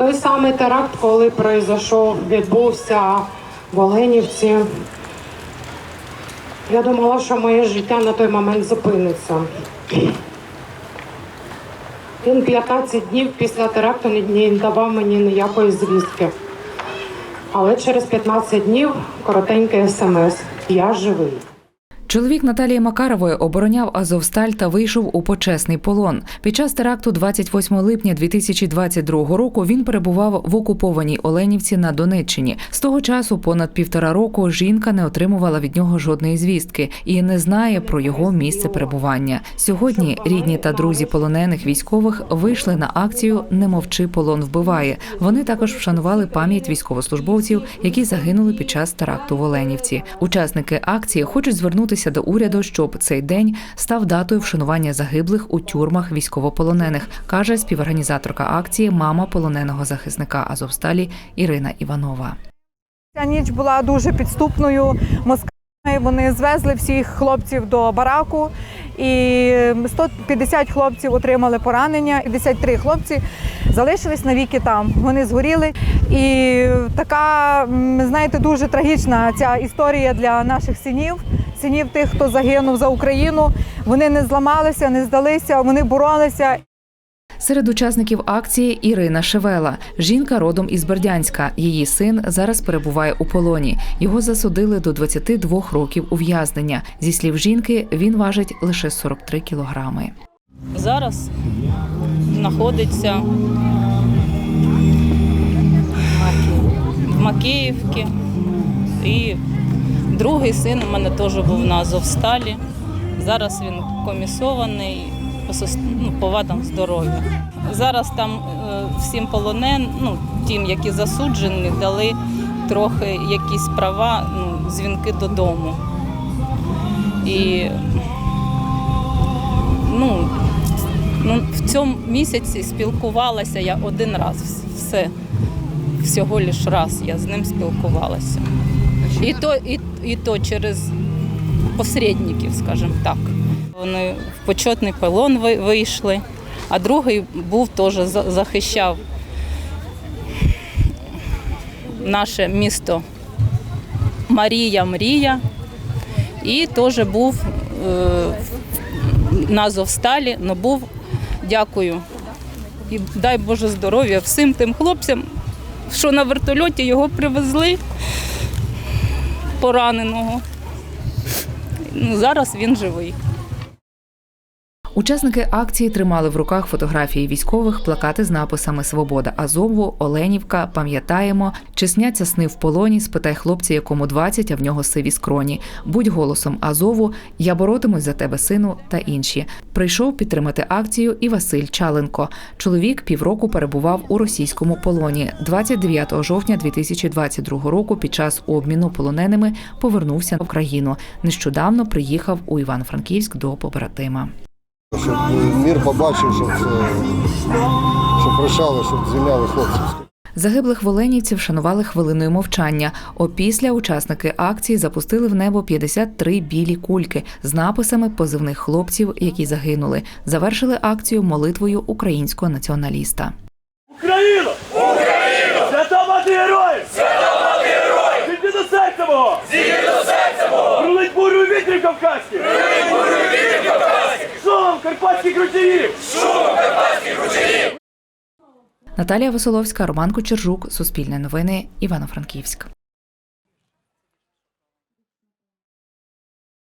Той самий теракт, коли пройшов, відбувся в Оленівці. Я думала, що моє життя на той момент зупиниться. Він 15 днів після теракту не- давав мені ніякої звістки. Але через 15 днів коротенький смс. Я живий. Чоловік Наталії Макарової обороняв Азовсталь та вийшов у почесний полон. Під час теракту 28 липня 2022 року він перебував в окупованій Оленівці на Донеччині. З того часу, понад півтора року, жінка не отримувала від нього жодної звістки і не знає про його місце перебування. Сьогодні рідні та друзі полонених військових вийшли на акцію Не мовчи, полон вбиває. Вони також вшанували пам'ять військовослужбовців, які загинули під час теракту в Оленівці. Учасники акції хочуть звернутися до уряду, щоб цей день став датою вшанування загиблих у тюрмах військовополонених, каже співорганізаторка акції, мама полоненого захисника Азовсталі Ірина Іванова. Ця ніч була дуже підступною. Москви вони звезли всіх хлопців до бараку, і 150 хлопців отримали поранення, 53 хлопці залишились навіки там. Вони згоріли. І така, знаєте, дуже трагічна ця історія для наших синів, синів тих, хто загинув за Україну. Вони не зламалися, не здалися, вони боролися. Серед учасників акції Ірина Шевела. Жінка родом із Бердянська. Її син зараз перебуває у полоні. Його засудили до 22 років ув'язнення. Зі слів жінки, він важить лише 43 кілограми. Зараз знаходиться в Макеївці. І другий син у мене теж був на Азовсталі. Зараз він комісований ну, по вадам здоров'я. Зараз там е, всім полонен, ну, тим, які засуджені, дали трохи якісь права, ну, дзвінки додому. І ну, ну, в цьому місяці спілкувалася я один раз. Все. Всього лиш раз я з ним спілкувалася. І то, і, і то через посередників, скажімо так. Вони в почетний полон вийшли, а другий був теж захищав наше місто Марія Мрія. І теж був е, на Азовсталі, але був, дякую. І дай Боже здоров'я всім тим хлопцям, що на вертольоті його привезли пораненого. Ну, зараз він живий. Учасники акції тримали в руках фотографії військових, плакати з написами Свобода Азову, Оленівка, пам'ятаємо, чи сняться сни в полоні, спитай хлопця, якому 20, а в нього сиві скроні. Будь голосом Азову, я боротимусь за тебе, сину та інші. Прийшов підтримати акцію і Василь Чаленко. Чоловік півроку перебував у російському полоні. 29 жовтня 2022 року під час обміну полоненими повернувся в країну. Нещодавно приїхав у Івано-Франківськ до побратима. Щоб мір побачив, щоб це щоб прощали, щоб звільняли хлопців. Загиблих воленівців вшанували хвилиною мовчання. Опісля учасники акції запустили в небо 53 білі кульки з написами позивних хлопців, які загинули. Завершили акцію молитвою українського націоналіста. Україна! Україна! Свята мати героїв! Свята мати героїв! Зійди до серця мого! Зійди до серця мого! Пролить бурю вітрів кавказьких! Пролить бурю вітрів кавказьких! Шумом карпатських ручаїв! Шум карпатських ручаїв! Наталія Веселовська, Роман Кучержук, Суспільне новини, Івано-Франківськ.